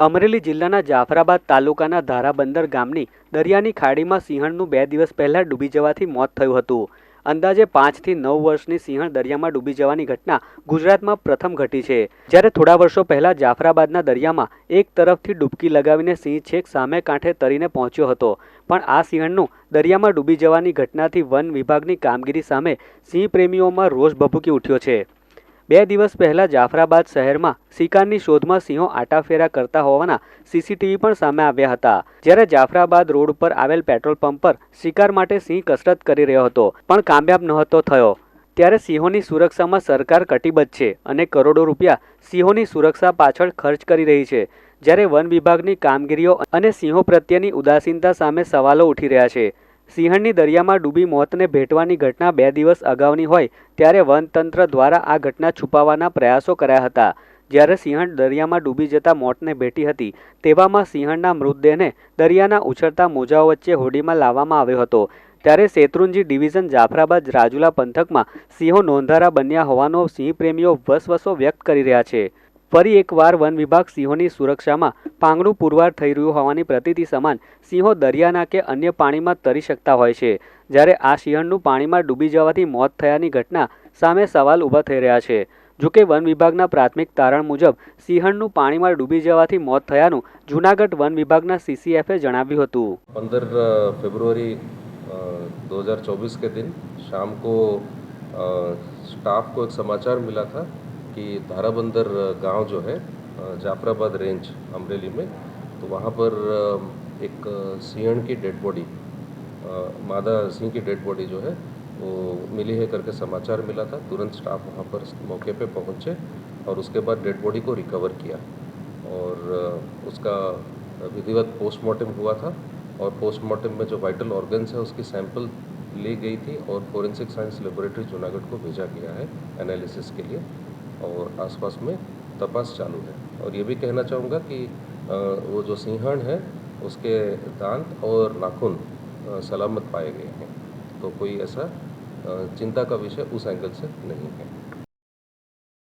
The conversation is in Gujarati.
અમરેલી જિલ્લાના જાફરાબાદ તાલુકાના ધારાબંદર ગામની દરિયાની ખાડીમાં સિંહણનું બે દિવસ પહેલા ડૂબી જવાથી મોત થયું હતું. અંદાજે પાંચથી નવ વર્ષની સિંહણ દરિયામાં ડૂબી જવાની ઘટના ગુજરાતમાં પ્રથમ ઘટી છે. જ્યારે થોડા વર્ષો પહેલા જાફરાબાદના દરિયામાં એક તરફથી ડૂબકી લગાવીને સિંહ છેક સામે કાંઠે તરીને પહોંચ્યો હતો. પણ આ સિંહણનું દરિયામાં ડૂબી જવાની ઘટનાથી વન વિભાગની કામગીરી સામે સિંહ પ્રેમીઓમાં રોષ ભભૂકી ઉઠ્યો છે. બે દિવસ પહેલા જાફરાબાદ શહેરમાં શિકારની શોધમાં સિંહો આટાફેરા કરતા હોવાના સીસીટીવી પણ સામે આવ્યા હતા. જ્યારે જાફરાબાદ રોડ પર આવેલ પેટ્રોલ પંપ પર શિકાર માટે સિંહ કસરત કરી રહ્યો હતો, પણ કામયાબ નહોતો થયો. ત્યારે સિંહોની સુરક્ષામાં સરકાર કટિબદ્ધ છે અને કરોડો રૂપિયા સિંહોની સુરક્ષા પાછળ ખર્ચ કરી રહી છે. જ્યારે વન વિભાગની કામગીરીઓ અને સિંહો પ્રત્યેની ઉદાસીનતા સામે સવાલો ઉઠી રહ્યા છે. સિંહણની દરિયામાં ડૂબી મોતને ભેટવાની ઘટના બે દિવસ અગાઉની હોય, ત્યારે વનતંત્ર દ્વારા આ ઘટના છુપાવવાના પ્રયાસો કર્યા હતા. જ્યારે સિંહણ દરિયામાં ડૂબી જતા મોતને ભેટી હતી, તેવામાં સિંહણના મૃતદેહને દરિયાના ઉછળતા મોજાઓ વચ્ચે હોડીમાં લાવવામાં આવ્યો હતો. ત્યારે શેત્રુંજી ડિવિઝન જાફરાબાદ રાજુલા પંથકમાં સિંહો નોંધારા બન્યા હોવાનો સિંહ પ્રેમીઓ વસવસો વ્યક્ત કરી રહ્યા છે. ફરી એકવાર વન વિભાગ સિંહોની સુરક્ષામાં પાંગણું પુરવાર થઈ રહ્યું હોવાની પ્રતીતિ સમાન સિંહો દરિયાના કે અન્ય પાણીમાં તરી શકતા હોય છે જ્યારે આ સિંહણનું પાણીમાં ડૂબી જવાથી મોત થયાની ઘટના સામે સવાલ ઊભા થઈ રહ્યા છે જોકે વન વિભાગના પ્રાથમિક તારણ મુજબ સિંહણનું પાણીમાં ડૂબી જવાથી મોત થયાનું જૂનાગઢ વન વિભાગના સીસીએફે જણાવ્યું હતું पंद्रह फरवरी दो हज़ार चौबीस के दिन शाम को अ, स्टाफ को एक समाचार मिला था कि धाराबंदर गाँव जो है जाफराबाद रेंज, अमरेली में तो वहाँ पर एक सिंहण की डेड बॉडी मादा सिंह की डेड बॉडी जो है, वो मिली है करके समाचार मिला था। तुरंत स्टाफ वहाँ पर मौके पे पहुँचे और उसके बाद डेड बॉडी को रिकवर किया और उसका विधिवत पोस्टमार्टम हुआ था और पोस्टमार्टम में जो वाइटल ऑर्गन्स है, उसकी सैंपल ली गई थी और फोरेंसिक साइंस लेबोरेटरी जूनागढ़ को भेजा गया है एनालिसिस के लिए। और आसपास में तपास चालू है। और ये भी कहना चाहूँगा कि वो जो सिंहण है, उसके दांत और नाखून सलामत पाए गए हैं। तो कोई ऐसा चिंता का विषय उस एंगल से नहीं है।